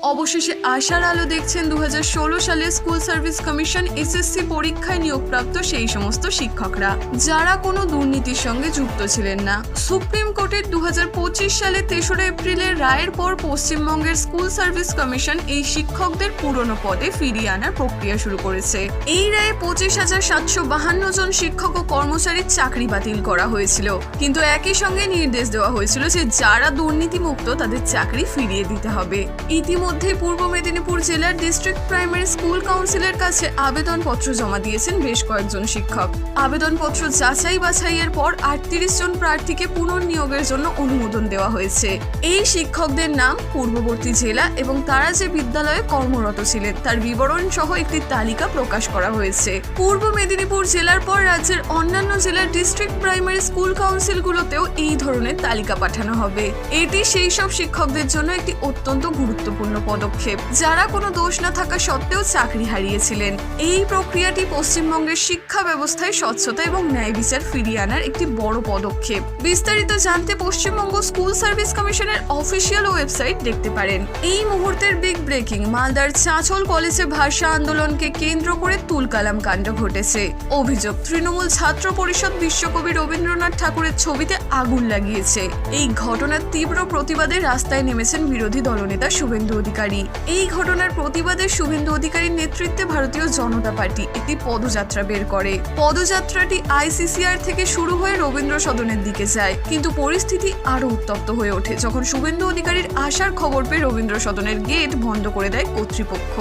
অবশেষে আশার আলো দেখছেন দু হাজার ষোলো সালে স্কুল সার্ভিস কমিশন এসএসসি পরীক্ষায় নিয়োগপ্রাপ্ত সেই সমস্ত শিক্ষকরা, যারা কোনো দুর্নীতির সঙ্গে যুক্ত ছিলেন না। সুপ্রিম কোর্টের দু সালে তেসরা এপ্রিলের রায়ের পর পশ্চিমবঙ্গের স্কুল সার্ভিস কমিশন এই শিক্ষকদের পুরনো পদে ফিরিয়ে আনার প্রক্রিয়া শুরু করেছে। এই রায়ে পঁচিশ হাজার সাতশো বাহান্ন জন শিক্ষক ও কর্মচারীর চাকরি বাতিল করা হয়েছিল। কিন্তু একই সঙ্গে নির্দেশ দেওয়া হয়েছিল যে যারা দুর্নীতিমুক্ত তাদের চাকরি ফিরিয়ে দিতে হবে। ইতিমধ্যে পূর্ব মেদিনীপুর জেলার ডিস্ট্রিক্ট প্রাইমারি স্কুল কাউন্সিলের কাছে আবেদনপত্র জমা দিয়েছেন বেশ কয়েকজন শিক্ষক। আবেদনপত্র যাচাই বাছাইয়ের পর আটত্রিশ জন প্রার্থীকে পুনর্নিয়োগের জন্য অনুমোদন দেওয়া হয়েছে। এই শিক্ষকদের নাম পূর্ববর্তী জেলা এবং তারা যে বিদ্যালয়ে কর্মরত ছিলেন, তার বিবরণ সহ একটি তালিকা প্রকাশ করা হয়েছে। পূর্ব মেদিনীপুর জেলার পর রাজ্যের অন্যান্য জেলার ডিস্ট্রিক্ট প্রাইমারি স্কুল কাউন্সিলগুলোতেও এই ধরনের তালিকা পাঠানো হবে। এটি সেই সব শিক্ষকদের জন্য একটি অত্যন্ত গুরুত্বপূর্ণ পদক্ষেপ, যারা কোনো দোষ না থাকা সত্ত্বেও চাকরি হারিয়েছিলেন। এই প্রক্রিয়াটি পশ্চিমবঙ্গের শিক্ষা ব্যবস্থায় স্বচ্ছতা এবং ন্যায় বিচার ফিরিয়ে আনার একটি বড় পদক্ষেপ। বিস্তারিত জানতে পশ্চিমবঙ্গ স্কুল সার্ভিস কমিশনের অফিসিয়াল ওয়েবসাইট দেখতে পারেন। এই মুহূর্তের বিগ ব্রেকিং, মালদার চাঁচল কলেজে ভাষা আন্দোলনকে কেন্দ্র করে তুলকালাম কাণ্ড ঘটেছে। অভিযোগ, তৃণমূল ছাত্র পরিষদ বিশ্বকবি রবীন্দ্রনাথ ঠাকুরের ছবিতে আগুন লাগিয়েছে। এই ঘটনার তীব্র প্রতিবাদে রাস্তায় নেমেছেন বিরোধী দলনেতা শুভেন্দু অধিকারী। এই ঘটনার প্রতিবাদে শুভেন্দু অধিকারীর নেতৃত্বে ভারতীয় জনতা পার্টি একটি পদযাত্রা বের করে। পদযাত্রাটি আইসিসিআর থেকে শুরু হয়ে রবীন্দ্র সদনের দিকে যায়। কিন্তু পরিস্থিতি আরও উত্তপ্ত হয়ে ওঠে যখন শুভেন্দু অধিকারীর আসার খবর পেয়ে রবীন্দ্র সদনের গেট বন্ধ করে দেয় কর্তৃপক্ষ।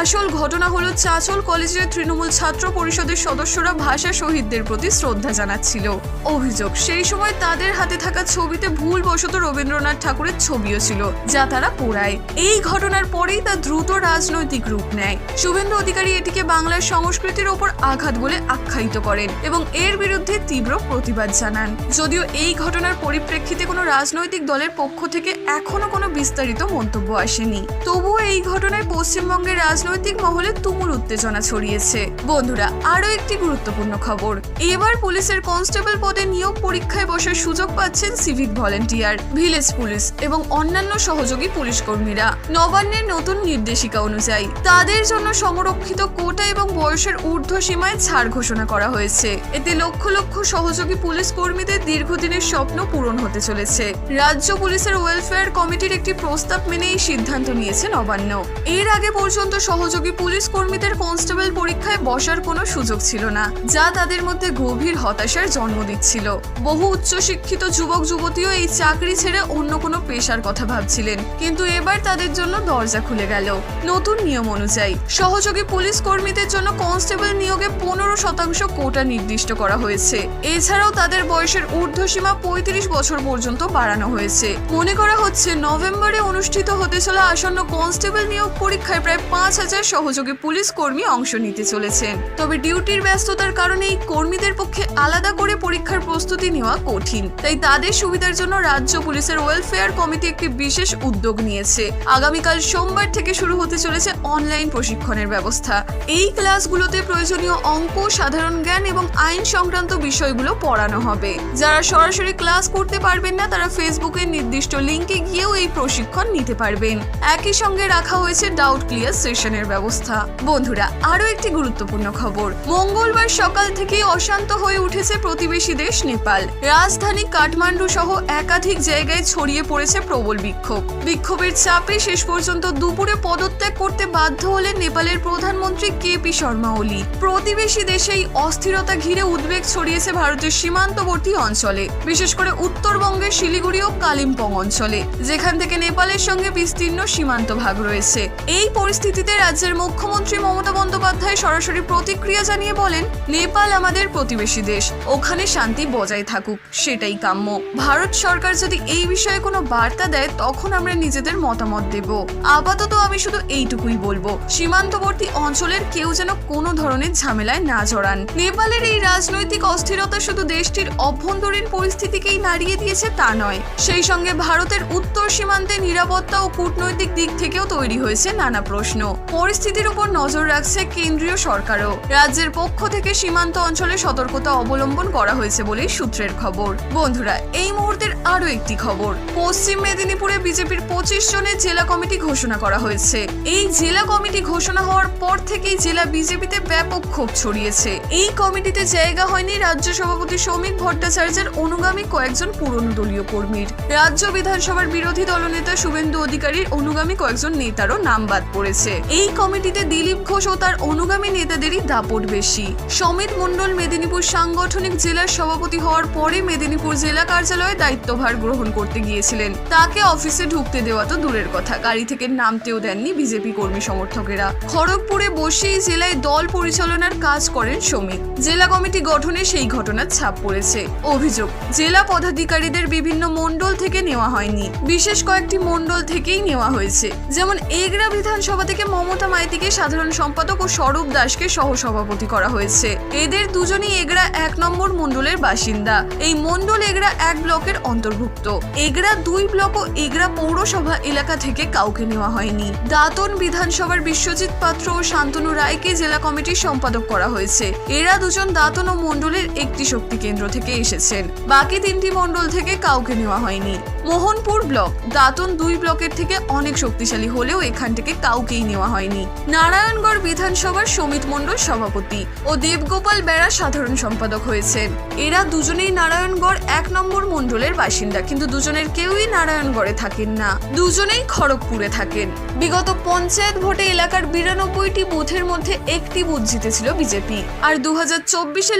আসল ঘটনা হলো চাচল কলেজের তৃণমূল ছাত্র পরিষদের সদস্যরা ভাষা শহীদদের প্রতি শ্রদ্ধা জানাচ্ছিল। অভিযোগ, সেই সময় তাদের হাতে থাকা ছবিতে ভুলবশত রবীন্দ্রনাথ ঠাকুরের ছবিও ছিল, যা তারা পোড়ায়। এই ঘটনার পরেই তা দ্রুত রাজনৈতিক রূপ নেয়। শুভেন্দু অধিকারী এটিকে বাংলার সংস্কৃতির ওপর আঘাত বলে আখ্যায়িত করেন এবং এর বিরুদ্ধে তীব্র প্রতিবাদ জানান। যদিও এই ঘটনার পরিপ্রেক্ষিতে কোনো রাজনৈতিক দলের পক্ষ থেকে এখনও কোনো বিস্তারিত মন্তব্য আসেনি। তবুও এই ঘটনায় পশ্চিমবঙ্গের রাজনৈতিক মহলে তুমুল উত্তেজনা ছড়িয়েছে। বন্ধুরা, আরও একটি গুরুত্বপূর্ণ খবর। এবার পুলিশের কনস্টেবল পদে নিয়োগ পরীক্ষায় বসার সুযোগ পাচ্ছেন সিভিক ভলেন্টিয়ার, ভিলেজ পুলিশ এবং অন্যান্য সহযোগী পুলিশ কর্মীরা নবান্নের নতুন নির্দেশিকা অনুযায়ী তাদের জন্য সংরক্ষিত কোটা এবং বয়সের ঊর্ধ্ব সীমায় ছাড় ঘোষণা করা হয়েছে। এতে লক্ষ লক্ষ সহযোগী পুলিশ কর্মীদের দীর্ঘদিনের স্বপ্ন পূরণ হতে চলেছে। রাজ্য পুলিশের ওয়েলফেয়ার কমিটির একটি প্রস্তাব মেনে এই সিদ্ধান্ত নিয়েছে নবান্ন। এর আগে পর্যন্ত সহযোগী পুলিশ কর্মীদের কনস্টেবল পরীক্ষায় বসার কোনো সুযোগ ছিল না, যা তাদের মধ্যে গভীর হতাশার জন্ম দিচ্ছিল। বহু উচ্চশিক্ষিত যুবক যুবতীও এই চাকরি ছেড়ে অন্য কোনো পেশার কথা ভাবছিলেন। কিন্তু এবার তাদের জন্য দরজা খুলে গেল। নতুন নিয়ম অনুযায়ী, সহযোগী পুলিশ কর্মীদের জন্য কনস্টেবল নিয়োগে পনেরো শতাংশ কোটা নির্দিষ্ট করা হয়েছে। এছাড়াও তাদের বয়সের ঊর্ধ্বসীমা পঁয়ত্রিশ বছর পর্যন্ত বাড়ানো হয়েছে। মনে করা হচ্ছে নভেম্বরে অনুষ্ঠিত হতে চলা আসন্ন কনস্টেবল নিয়োগ পরীক্ষায় প্রায় পাঁচ হাজার সহযোগী পুলিশ কর্মী অংশ নিতে চলেছেন। তবে ডিউটির ব্যস্ততার কারণে এই কর্মীদের পক্ষে আলাদা করে পরীক্ষার প্রস্তুতি নেওয়া কঠিন। তাই তাদের সুবিধার জন্য রাজ্য পুলিশের ওয়েলফেয়ার কমিটি একটি বিশেষ উদ্যোগ নিয়েছে। আগামীকাল সোমবার থেকে শুরু হতে চলেছে অনলাইন প্রশিক্ষণের ব্যবস্থা। এই ক্লাসগুলোতে প্রয়োজনীয় অঙ্ক, সাধারণ জ্ঞান এবং আইন সংক্রান্ত বিষয়গুলো পড়ানো হবে। যারা সরাসরি ক্লাস করতে পারবেন না, তারা ফেসবুকের নির্দিষ্ট লিঙ্কে গিয়েও এই প্রশিক্ষণ নিতে পারবেন। একই সঙ্গে রাখা হয়েছে ডাউট ক্লিয়ার সেশনের ব্যবস্থা। বন্ধুরা, আরও একটি গুরুত্বপূর্ণ খবর। মঙ্গলবার সকাল থেকেই অশান্ত হয়ে উঠেছে প্রতিবেশী দেশ নেপাল। রাজধানী কাঠমান্ডু সহ একাধিক জায়গায় ছড়িয়ে পড়েছে প্রবল বিক্ষোভ। বিক্ষোভের চাপে শেষ পর্যন্ত দুপুরে পদত্যাগ করতে বাধ্য হলেন নেপালের প্রধানমন্ত্রী কে পি শর্মা ওলি। প্রতিবেশী দেশেই অস্থিরতা ঘিরে উদ্বেগ ছড়িয়েছে ভারতের সীমান্তবর্তী অঞ্চলে, বিশেষ করে উত্তরবঙ্গের শিলিগুড়ি ও কালিম্পং অঞ্চলে, যেখান থেকে নেপালের সঙ্গে বিস্তীর্ণ সীমান্ত ভাগ রয়েছে। এই পরিস্থিতিতে রাজ্যের মুখ্যমন্ত্রী মমতা বন্দ্যোপাধ্যায় সরাসরি প্রতিক্রিয়া জানিয়ে বলেন, নেপাল আমাদের প্রতিবেশী দেশ, ওখানে শান্তি বজায় থাকুক, সেটাই কাম্য। ভারত সরকার যদি এই বিষয়ে কোনো বার্তা দেয়, তখন আমরা নিজেদের মতামত দেব। আপাতত আমি শুধু এইটুকুই বলব। সীমান্তবর্তী অঞ্চলের কেউ যেন কোনো ধরনের ঝামেলায় না জড়ান। নেপালের এই রাজনৈতিক অস্থিরতা শুধু দেশটির অভ্যন্তরীণ পরিস্থিতিকেই নাড়িয়ে দিয়েছে তা নয়। সেই সঙ্গে ভারতের উত্তর সীমান্তে নিরাপত্তা ও কূটনৈতিক দিক থেকেও তৈরি হয়েছে নানা প্রশ্ন। পরিস্থিতির উপর নজর রাখছে কেন্দ্রীয় সরকারও। রাজ্যের পক্ষ থেকে সীমান্ত অঞ্চলে সতর্কতা অবলম্বন করা হয়েছে বলেই সূত্রের খবর। বন্ধুরা, এই মুহূর্তের আরও একটি খবর। পশ্চিম মেদিনীপুরে বিজেপির পঁচিশ জনের জেলা কমিটি ঘোষণা করা হয়েছে। এই জেলা কমিটি ঘোষণা হওয়ার পর থেকেই জেলা বিজেপিতে ব্যাপক ক্ষোভ ছড়িয়েছে। এই কমিটিতে জায়গা হয়নি রাজ্য সভাপতি সৌমিক ভট্টাচার্যের অনুগামী কয়েকজন পুরনো দলীয় কর্মীর। রাজ্য বিধানসভার বিরোধী দলনেতা শুভেন্দু অধিকারীর অনুগামী কয়েকজন নেতারও নাম বাদ পড়েছে। এই কমিটিতে দিলীপ ঘোষ ও তার অনুগামী নেতাদেরই দাপট বেশি। সমীর মণ্ডল মেদিনীপুর সাংগঠনিক জেলার সভাপতি হওয়ার পরে মেদিনীপুর জেলা কার্যালয়ে দায়িত্বভার গ্রহণ করতে গিয়েছিলেন। তাকে অফিসে ঢুকতে দেওয়া তো দূরের কথা। গাড়ি থেকে নামতেও দেননি বিজেপি কর্মী সমর্থকেরা। খড়গপুরে বসেই জেলায় দল পরিচালনার কাজ করেন শ্রমিক। জেলা কমিটি গঠনে সেই ঘটনার ছাপ পড়েছে। অভিযোগ, জেলা পদাধিকারীদের বিভিন্ন মণ্ডল থেকে নেওয়া হয়নি। বিশেষ কয়েকটি মণ্ডল থেকেই নেওয়া হয়েছে। যেমন এগরা বিধানসভা থেকে মমতা মাইতিকে সাধারণ সম্পাদক ও স্বরূপ দাসকে সহসভাপতি করা হয়েছে। এদের দুজনই এগরা এক নম্বর মণ্ডলের বাসিন্দা। এই মণ্ডল এগরা এক ব্লকের অন্তর্ভুক্ত। এগরা দুই ব্লক ও এগরা পৌরসভা এলাকা থেকে কাউকে নেওয়া হয়নি। দাতন বিধানসভার বিশ্বজিৎ পাত্র ও শান্তনু রায়কে জেলা কমিটির সম্পাদক করা হয়েছে। এরা দুজন দাতন ও মণ্ডলের একটি শক্তি কেন্দ্র থেকে এসেছেন। বাকি তিনটি মণ্ডল থেকে কাউকে নেওয়া হয়নি। মোহনপুর ব্লক, দাতন দুই ব্লকের থেকে অনেক শক্তিশালী হলেও এখান থেকে কাউকেই নেওয়া হয়নি। নারায়ণগড় বিধানসভার সমিত মণ্ডল সভাপতি ও দেবগোপাল বেড়া সাধারণ সম্পাদক হয়েছেন। এরা দুজনেই নারায়ণগড় এক নম্বর মণ্ডলের বাসিন্দা, কিন্তু দুজনের কেউই নারায়ণগড়ে থাকেন না। দুজনেই খড়গপুরে থাকেন। বিগত পঞ্চায়েত ভোটে এলাকার বিরানব্বইটি বুথের মধ্যে একটি বুথ জিতেছিল বিজেপি। আর দু হাজার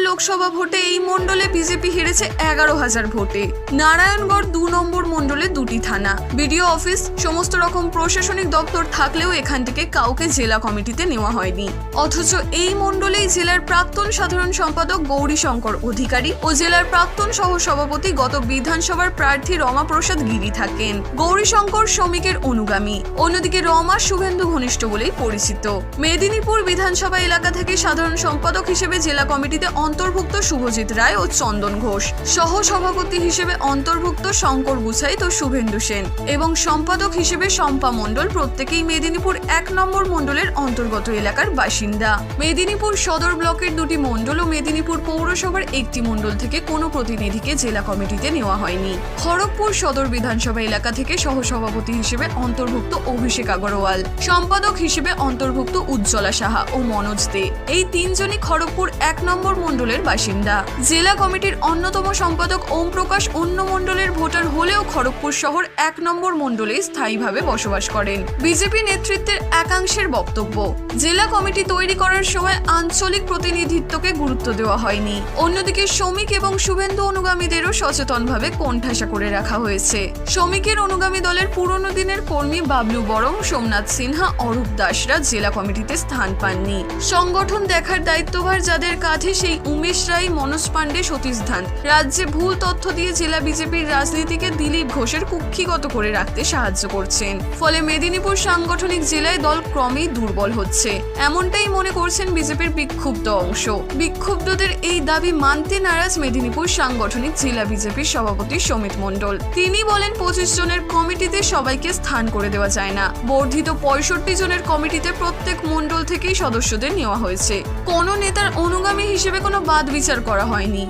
লোকসভা ভোটে এই মণ্ডলে বিজেপি হেরেছে এগারো হাজার ভোটে। নারায়ণগড় দু নম্বর মণ্ডলে দুটি থানা। বিডিও অফিস, সমস্ত রকম প্রশাসনিক দপ্তর থাকলেও এখান থেকে কাউকে জেলা কমিটিতে নেওয়া হয়নি। অথচ এই মণ্ডলেই জেলার প্রাক্তন সাধারণ সম্পাদক গৌরী শঙ্কর অধিকারী ও জেলার প্রাক্তন সহ সভাপতি গত বিধানসভার প্রার্থী রমা প্রসাদ গিরি থাকেন। গৌরী শঙ্কর শ্রমিকের অনুগামী অন্যদিকে রমা শুভেন্দু ঘনিষ্ঠ বলেই পরিচিত। মেদিনীপুর বিধানসভা এলাকা থেকে সাধারণ সম্পাদক হিসেবে জেলা কমিটিতে অন্তর্ভুক্ত শুভজিৎ রায় ও চন্দন ঘোষ। সহ সভাপতি হিসেবে অন্তর্ভুক্ত শঙ্কর গুছাইত ও শুভেন্দু সেন এবং সম্পাদক হিসেবে শম্পা মণ্ডল প্রত্যেকেই মেদিনীপুর এক নম্বর মণ্ডলের অন্তর্গত এলাকার বাসিন্দা। মেদিনীপুর সদর ব্লকের দুটি মণ্ডল ও মেদিনীপুর পৌরসভার একটি মণ্ডল থেকে কোনো প্রতিনিধিকে জেলা কমিটিতে নেওয়া হয়নি। খড়গপুর সদর বিধানসভা এলাকা থেকে সহসভাপতি হিসেবে অন্তর্ভুক্ত অভিষেক আগরওয়াল, সম্পাদক হিসেবে অন্তর্ভুক্ত উজ্জ্বলা সাহা ও মনোজ দে। এই তিনজনই খড়গপুর এক নম্বর মণ্ডলের বাসিন্দা। জেলা কমিটির অন্যতম সম্পাদক ওম প্রকাশ অন্য মণ্ডলের ভোটার হলেও খড়গপুর শহর এক নম্বর মণ্ডলে স্থায়ীভাবে বসবাস করেন। বিজেপি নেতৃত্বের একাংশের বক্তব্য, জেলা কমিটি তৈরি করার সময় আঞ্চলিক প্রতিনিধিত্বকে গুরুত্ব দেওয়া হয়নি। অন্যদিকে শ্রমিক এবং শুভেন্দু অনুগামীদেরও সচেতনভাবে কোণঠাসা করে রাখা হয়েছে। শ্রমিকের অনুগামী দলের পুরনো দিনের কর্মী বাবলু বরং সোমনাথ সিনহা, অরূপ দাসরা জেলা কমিটিতে স্থান পাননি। সংগঠন দেখার দায়িত্বভার যাদের কাঁধে সেই উমেশ রায়, মনোজ পাণ্ডে, সতীশ ধান রাজ্যে ভুল তথ্য দিয়ে জেলা বিজেপির রাজনীতিকে দিলীপ ঘোষের কুক্ষিগত করে রাখতে সাহায্য করছেন। ফলে মেদিনীপুর সাংগঠনিক জেলায় দল ক্রমেই দুর্বল হচ্ছে। এমনটাই মনে করছেন বিজেপির বিক্ষুব্ধ অংশ। বিক্ষুব্ধদের এই দাবি মানতে নারাজ মেদিনীপুর সাংগঠনিক জেলা বিজেপির সভাপতি সমিত মণ্ডল। তিনি বলেন, পঁচিশ জনের কমিটিতে সবাইকে স্থান করে দেওয়া যায় না। বর্ধিত পঁয়ষট্টি জনের কমিটিতে প্রত্যেক মণ্ডল থেকেই সদস্যদের নেওয়া হয়েছে। কোনো নেতার অনুগামী হিসেবে কোনো বাদ বিচার করা হয়নি।